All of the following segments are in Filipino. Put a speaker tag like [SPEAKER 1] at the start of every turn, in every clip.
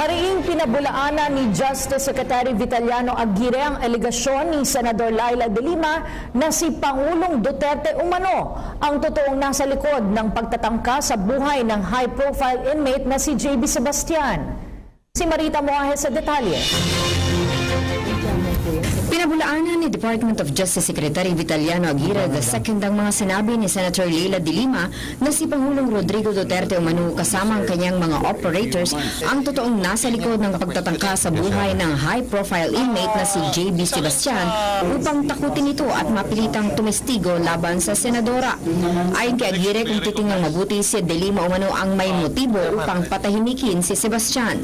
[SPEAKER 1] Mariing pinabulaanan ni Justice Secretary Vitaliano Aguirre ang aligasyon ni Senador Laila de Lima na si Pangulong Duterte umano ang totoong nasa likod ng pagtatangka sa buhay ng high-profile inmate na si JB Sebastian. Si Marita Moahes sa detalye.
[SPEAKER 2] Pinabulaanan ni Department of Justice Secretary Vitaliano Aguirre II ang mga sinabi ni Senator Leila de Lima na si Pangulong Rodrigo Duterte umano kasama ang kanyang mga operators ang totoong nasa likod ng pagtatangka sa buhay ng high-profile inmate na si JB Sebastian upang takutin ito at mapilitang tumestigo laban sa senadora. Ayon kay Aguirre kung titingnan mabuti si de Lima umano ang may motibo upang patahimikin si Sebastian.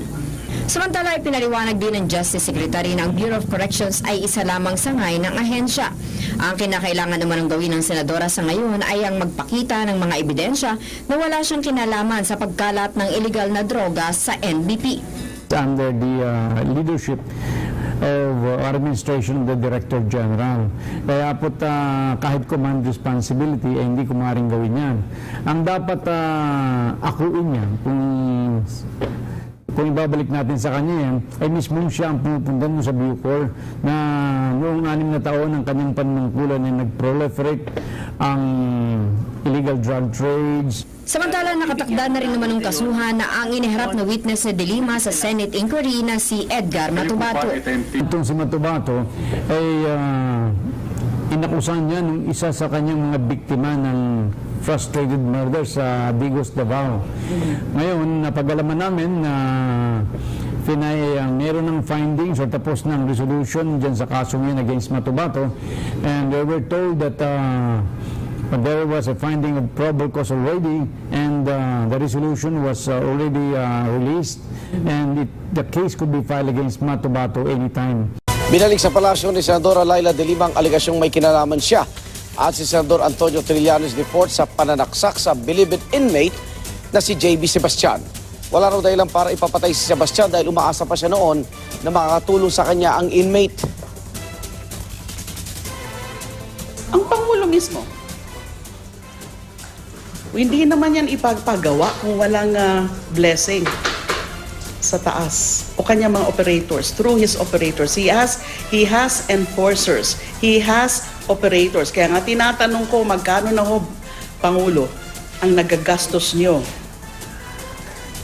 [SPEAKER 2] Samantala ay pinaliwanag din ng Justice Secretary na ang Bureau of Corrections ay isa lamang sangay ng ahensya. Ang kinakailangan naman ng gawin ng senadora sa ngayon ay ang magpakita ng mga ebidensya na wala siyang kinalaman sa pagkalat ng illegal na droga sa NBP.
[SPEAKER 3] under the uh, leadership of uh, administration the Director General. Kaya po't uh, kahit command responsibility, eh, hindi ko maaaring gawin yan. Ang dapat uh, akuin niya kung kung ibabalik natin sa kanya yan, ay mismo siya ang pumupunta mo sa Bucor na noong anim na taon ng kanyang panungkulan ay nag-proliferate ang illegal drug trades,
[SPEAKER 2] Samantala, nakatakda na rin naman ng kasuhan na ang iniharap na witness na Delima sa Senate inquiry na si Edgar Matubato.
[SPEAKER 3] Itong si Matubato ay ah, inakusan niya ng isa sa kanyang mga biktima ng frustrated murder sa Digos, Davao. Ngayon, napagalaman namin na pinay uh, meron ng findings or tapos ng resolution dyan sa kasong yun against Matubato and we were told that uh, there was a finding of probable cause already and uh, the resolution was uh, already uh, released and it, the case could be filed against Matubato anytime.
[SPEAKER 4] Binalik sa palasyo ni Senadora Laila de Lima ang aligasyong may kinalaman siya at si Senador Antonio Trillanes IV sa pananaksak sa bilibid inmate na si JB Sebastian. Wala raw dahilan para ipapatay si Sebastian dahil umaasa pa siya noon na makakatulong sa kanya ang inmate.
[SPEAKER 5] Ang Pangulo mismo. Hindi naman yan ipagpagawa kung walang ah, blessing sa taas o kanya mga operators through his operators he has he has enforcers he has operators kaya nga tinatanong ko magkano na ho pangulo ang nagagastos nyo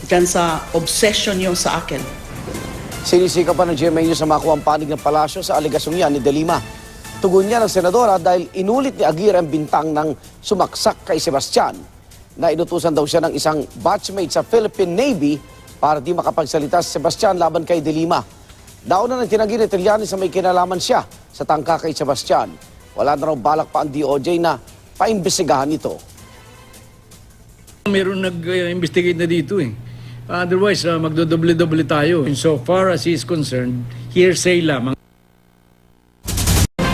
[SPEAKER 5] dyan sa obsession nyo sa akin
[SPEAKER 4] Sinisika pa ng GMA News sa makuha ang panig ng palasyo sa aligasyong yan ni De Lima. Tugon niya ng senadora dahil inulit ni Aguirre ang bintang ng sumaksak kay Sebastian na inutusan daw siya ng isang batchmate sa Philippine Navy para di makapagsalita si Sebastian laban kay De Lima. Daon na ng tinagi ni Trillanes sa may kinalaman siya sa tangka kay Sebastian. Wala na raw balak pa ang DOJ na paimbestigahan ito.
[SPEAKER 6] Meron nag-investigate na dito eh. Otherwise, uh, magdodoble-doble tayo. So far as he is concerned, hearsay lamang.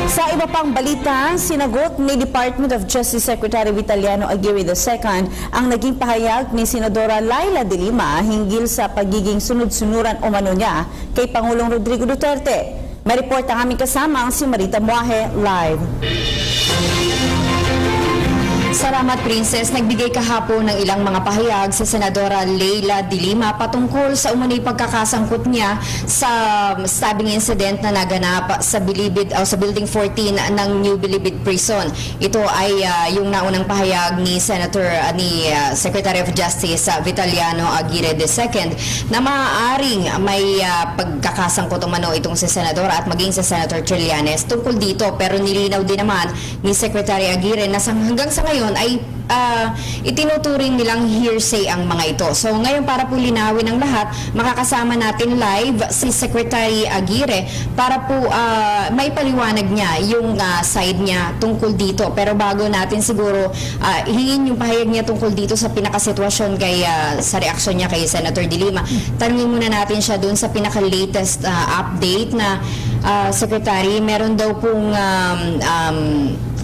[SPEAKER 1] Sa iba pang balita, sinagot ni Department of Justice Secretary Vitaliano Aguirre II ang naging pahayag ni Senadora Laila de Lima hinggil sa pagiging sunod-sunuran umano niya kay Pangulong Rodrigo Duterte. May report ang kasama ang si Marita Muahe live.
[SPEAKER 2] Salamat Princess, nagbigay kahapon ng ilang mga pahayag sa Senadora Leila de Lima patungkol sa umano'y pagkakasangkot niya sa stabbing incident na naganap sa Bilibid o sa Building 14 ng New Bilibid Prison. Ito ay ah, yung naunang pahayag ni Senator ah, ni ah, Secretary of Justice ah, Vitaliano Aguirre II na maaaring may ah, pagkakasangkot umano itong si Senadora at maging si Senator Trillanes tungkol dito pero nilinaw din naman ni Secretary Aguirre na hanggang sa ngayon ay ah, itinuturing nilang hearsay ang mga ito. So ngayon para po linawin ang lahat, makakasama natin live si Secretary Aguirre para po ah, may paliwanag niya yung ah, side niya tungkol dito. Pero bago natin siguro ah, hingin yung pahayag niya tungkol dito sa pinakasitwasyon kay ah, sa reaksyon niya kay Senator De Lima. Tanungin muna natin siya doon sa pinaka-latest ah, update na ah, Secretary, meron daw pong um, um,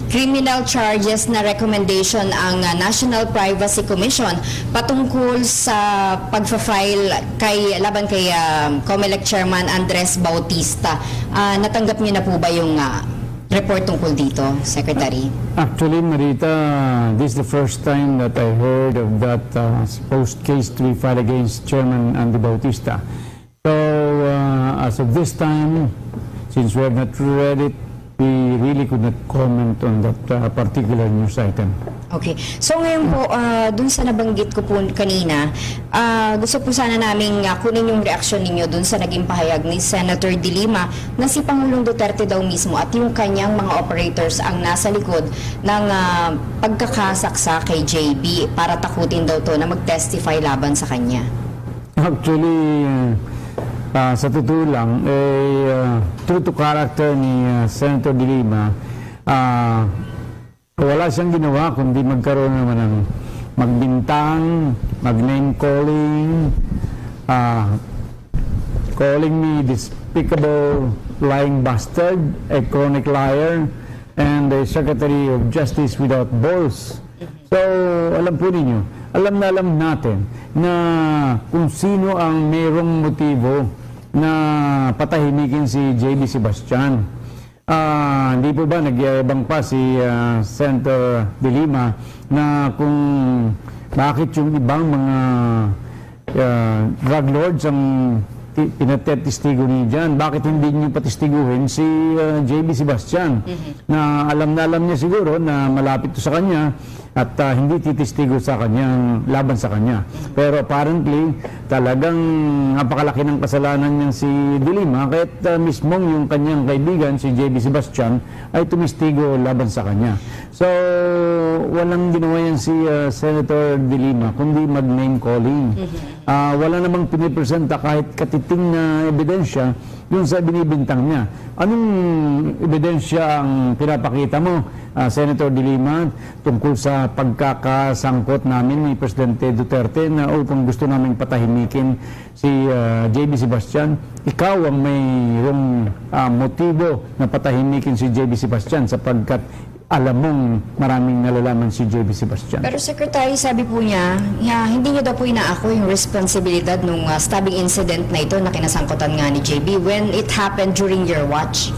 [SPEAKER 2] criminal charges na recommendation ang uh, National Privacy Commission patungkol sa pagfa-file kay laban kay um, COMELEC Chairman Andres Bautista. Ah, natanggap niyo na po ba yung ah, report tungkol dito, Secretary?
[SPEAKER 3] Actually, Marita, this is the first time that I heard of that uh, supposed case to be filed against Chairman Andy Bautista. So, uh, as of this time, since we have not read it, we really could not comment on that uh, particular news item.
[SPEAKER 2] Okay. So ngayon po, ah, dun sa nabanggit ko po kanina, ah, gusto po sana namin ah, kunin yung reaksyon ninyo dun sa naging pahayag ni Senator De Lima na si Pangulong Duterte daw mismo at yung kanyang mga operators ang nasa likod ng ah, pagkakasaksa kay JB para takutin daw to na mag-testify laban sa kanya.
[SPEAKER 3] Actually, uh, sa totoo lang, eh, uh, true to character ni uh, Senator De Lima, uh, wala siyang ginawa kundi magkaroon naman ng magbintang, mag-name calling, uh, calling me despicable lying bastard, a chronic liar, and a Secretary of Justice without balls. So, alam po ninyo, alam na alam natin na kung sino ang mayroong motibo na patahimikin si JB Sebastian. Ah, hindi po ba nagyayabang pa si ah, Senator De Lima na kung bakit yung ibang mga uh, drug lords ang ti- pinatetistigo niyo dyan. Bakit hindi niyo patistiguhin si uh, JB Sebastian? Na alam na alam niya siguro na malapit to sa kanya at uh, hindi titistigo sa kanyang laban sa kanya. Pero apparently, talagang napakalaki ng kasalanan niya si Dilima kahit uh, mismong yung kanyang kaibigan, si JB Sebastian, ay tumistigo laban sa kanya. So, walang ginawa yan si uh, Senator Dilima, kundi mag-name calling. Ah, wala namang pinipresenta kahit katiting na ebidensya yung sa binibintang niya. Anong ebidensya ang pinapakita mo, ah, Senator De Lima, tungkol sa pagkakasangkot namin ni Presidente Duterte na upang gusto namin patahimikin si ah, JB Sebastian? Ikaw ang mayroong ah, motibo na patahimikin si JB Sebastian sapagkat alam mong maraming nalalaman si JB Sebastian.
[SPEAKER 2] Pero Secretary, sabi po niya, ya, hindi niyo daw po inaako yung responsibilidad nung ah, stabbing incident na ito na kinasangkutan nga ni JB when it happened during your watch.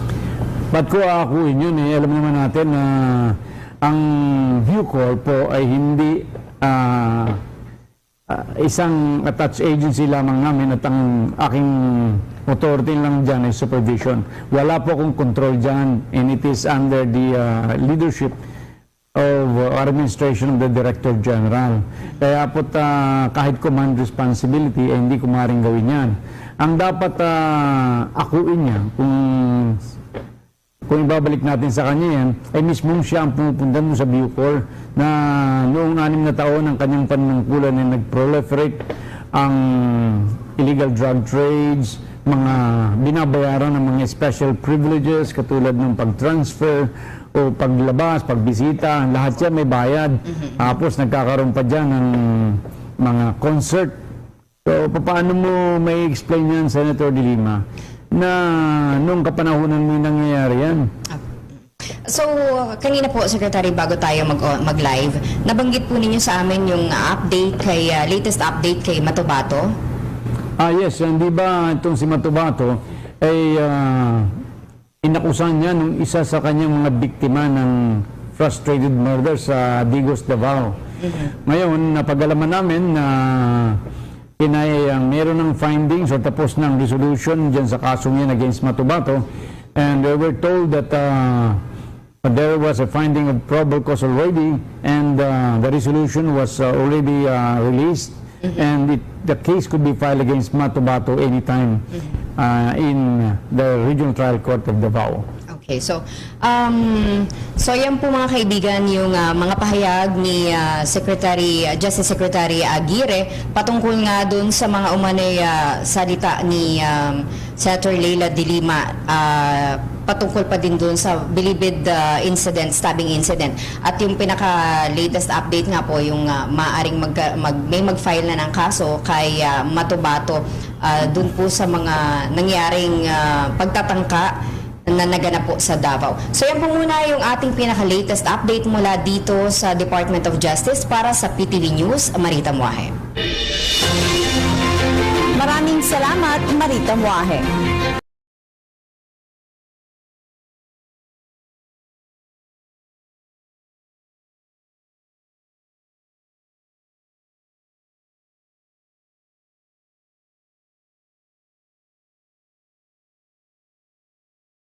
[SPEAKER 3] Ba't ko aakuin yun eh? Alam naman natin na ang Bucor po ay hindi ah, ah, isang attached agency lamang namin at ang aking authority lang dyan ay supervision. Wala po akong control dyan and it is under the ah, leadership of uh, administration of the Director General. Kaya po kahit command responsibility, eh, hindi ko maaaring gawin yan. Ang dapat ah, akuin niya kung kung ibabalik natin sa kanya yan, ay mismo siya ang pumupunta mo sa Bucor na noong anim na taon ng kanyang panungkulan ay nag-proliferate ang illegal drug trades, mga binabayaran ng mga special privileges katulad ng pag-transfer o paglabas, pagbisita, lahat yan may bayad. Tapos nagkakaroon pa dyan ng mga concert. So, paano mo may explain yan, Senator De Lima, na nung kapanahonan yung nangyayari yan?
[SPEAKER 2] So, kanina po, Secretary, bago tayo mag- mag-live, nabanggit po ninyo sa amin yung update kay, ah, latest update kay Matobato.
[SPEAKER 3] Ah, yes, hindi ba itong si Matubato ay ah, inakusan niya nung isa sa kanyang mga biktima ng frustrated murder sa Digos, Davao. Ngayon, napagalaman namin na kinayang meron ng findings o tapos ng resolution dyan sa kasong yan against Matubato. And we were told that uh, there was a finding of probable cause already and uh, the resolution was uh, already uh, released. And it, the case could be filed against Matubato anytime uh, in the Regional Trial Court of Davao.
[SPEAKER 2] Okay, so um so yan po mga kaibigan yung ah, mga pahayag ni ah, Secretary Justice Secretary Aguirre patungkol nga dun sa mga umanay ah, salita ni um, Senator Leila de Lima ah, patungkol pa din dun sa bilibid ah, incident, stabbing incident. At yung pinaka latest update nga po yung ah, maaring mag, mag may mag-file na ng kaso kay ah, Matubato ah, dun po sa mga nangyaring ah, pagtatangka na naganap po sa Davao. So yan po muna yung ating pinaka-latest update mula dito sa Department of Justice para sa PTV News, Marita Muahe.
[SPEAKER 1] Maraming salamat, Marita Muahe.